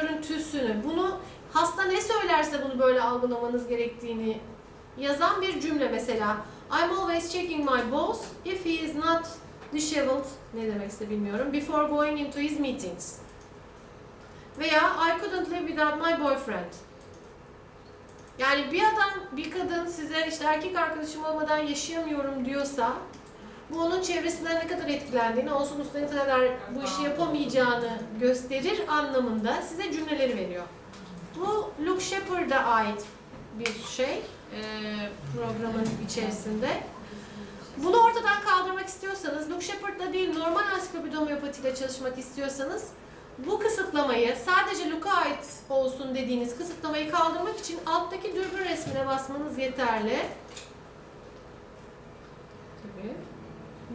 görüntüsünü, bunu hasta ne söylerse bunu böyle algılamanız gerektiğini yazan bir cümle mesela. I'm always checking my boss if he is not disheveled, ne demekse bilmiyorum, before going into his meetings. Veya I couldn't live without my boyfriend. Yani bir adam, bir kadın size işte erkek arkadaşım olmadan yaşayamıyorum diyorsa bu onun çevresinden ne kadar etkilendiğini, olsun usta ne kadar bu işi yapamayacağını gösterir anlamında size cümleleri veriyor. Bu Luke Shepard'a ait bir şey e, programın içerisinde. Bunu ortadan kaldırmak istiyorsanız, Luke Shepard'la değil normal ansiklopedi homeopatiyle çalışmak istiyorsanız bu kısıtlamayı sadece Luke'a ait olsun dediğiniz kısıtlamayı kaldırmak için alttaki dürbün resmine basmanız yeterli. Tabii.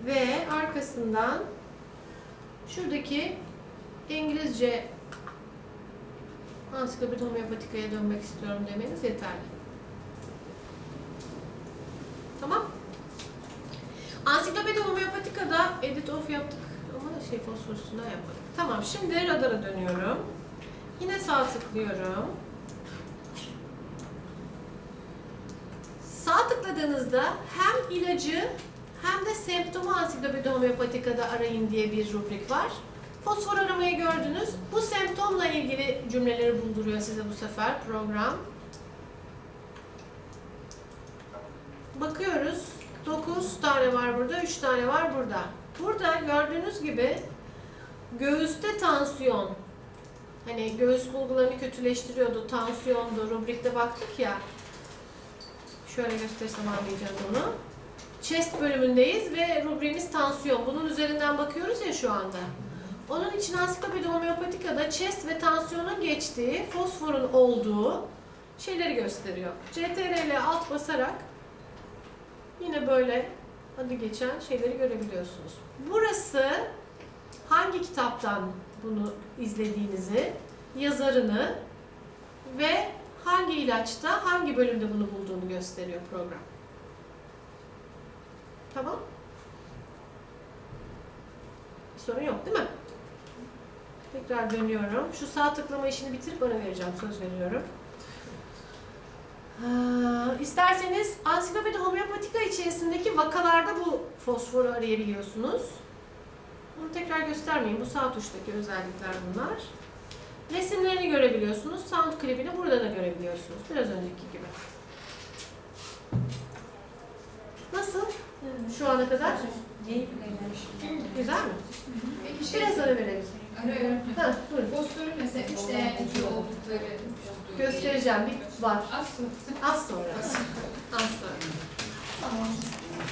Ve arkasından şuradaki İngilizce ansiklopedi homeopatikaya dönmek istiyorum demeniz yeterli. Tamam. Ansiklopedi homeopatikada edit off yaptık ama şey fosforüsünden yapmadık. Tamam şimdi radara dönüyorum. Yine sağ tıklıyorum. Sağ tıkladığınızda hem ilacı hem de semptomu ansiklopedi homeopatikada arayın diye bir rubrik var. Fosfor aramayı gördünüz. Bu semptomla ilgili cümleleri bulduruyor size bu sefer program. Bakıyoruz. 9 tane var burada, 3 tane var burada. Burada gördüğünüz gibi göğüste tansiyon. Hani göğüs bulgularını kötüleştiriyordu, tansiyondu. Rubrikte baktık ya. Şöyle gösterirsem anlayacağız onu. Chest bölümündeyiz ve rubriğimiz tansiyon. Bunun üzerinden bakıyoruz ya şu anda. Onun için ansiklopedi homeopatikada chest ve tansiyonun geçtiği, fosforun olduğu şeyleri gösteriyor. CTRL ile alt basarak yine böyle adı geçen şeyleri görebiliyorsunuz. Burası hangi kitaptan bunu izlediğinizi, yazarını ve hangi ilaçta, hangi bölümde bunu bulduğunu gösteriyor program. Tamam? Bir sorun yok değil mi? Tekrar dönüyorum. Şu sağ tıklama işini bitirip bana vereceğim. Söz veriyorum. Ha, İsterseniz ansiklopedi homeopatika içerisindeki vakalarda bu fosforu arayabiliyorsunuz. Bunu tekrar göstermeyeyim. Bu sağ tuştaki özellikler bunlar. Resimlerini görebiliyorsunuz. Sound klibini burada da görebiliyorsunuz. Biraz önceki gibi. Şu ana kadar? Güzel mi? Peki şey, Biraz ara verelim. Arıyorum. Ha, buyurun. Postörün mesela üç e değerli oldukları göstereceğim. Bir var. Az sonra. Az sonra. Az sonra. Tamam.